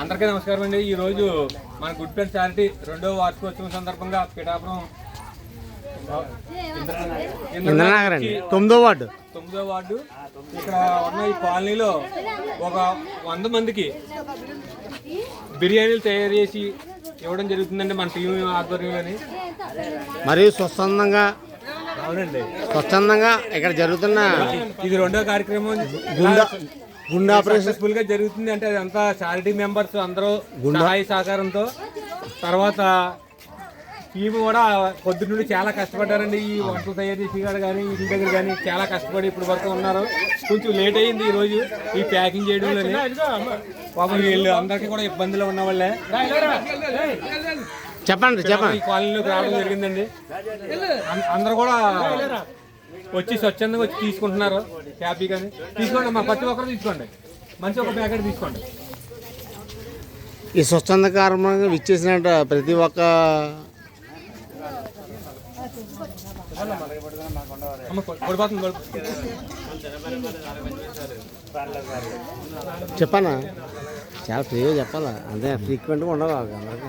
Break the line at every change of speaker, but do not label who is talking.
అందరికీ నమస్కారం అండి. ఈ రోజు మన గుడ్ ఫ్రెండ్ చారిటీ రెండవ వార్షికోత్సవం సందర్భంగా పిఠాపురం
ఇంద్రనగర్ అండి. తొమ్మిదో వార్డు.
తొమ్మిదో వార్డు. ఇక్కడ ఉన్న ఈ కాలనీలో ఒక వంద మందికి బిర్యానీలు తయారు చేసి ఇవ్వడం జరుగుతుందండి మన టీం ఆధ్వర్యంలోని.
మరియు స్వచ్ఛందంగా
అవునండి.
స్వచ్ఛందంగా ఇక్కడ జరుగుతున్న
ఇది రెండో కార్యక్రమం.
గుండె గుండె
ఆపరేషన్గా జరుగుతుంది. అంటే అదంతా చారిటీ మెంబర్స్ అందరూ సహాయ సహకారంతో. తర్వాత టీం కూడా పొద్దున్న నుండి చాలా కష్టపడ్డారండి. ఈ వంటలు తయారు చేసి కాడ కానీ ఇంటి దగ్గర కానీ చాలా కష్టపడి ఇప్పుడు వరకు ఉన్నారు. కొంచెం లేట్ అయింది ఈ రోజు ఈ ప్యాకింగ్ చేయడంలోనే పాపం వీళ్ళు అందరికీ కూడా ఇబ్బందులు ఉన్న వాళ్ళే.
చెప్పండి
ఈ
చెప్పండి.
కాలనీలోకి రావడం జరిగిందండి. అందరూ కూడా వచ్చి స్వచ్ఛందంగా వచ్చి తీసుకుంటున్నారు. హ్యాపీగాని తీసుకోండి మా ప్రతి ఒక్కరు తీసుకోండి. మంచి ఒక ప్యాకెట్ తీసుకోండి.
ఈ స్వచ్ఛంద కార్యక్రమంగా విచ్చేసినట్టు ప్రతి ఒక్క చెప్పనా? చాలా ఫ్రీగా చెప్పాలా? అంతే ఫ్రీక్వెంట్గా ఉండవు అందరికీ.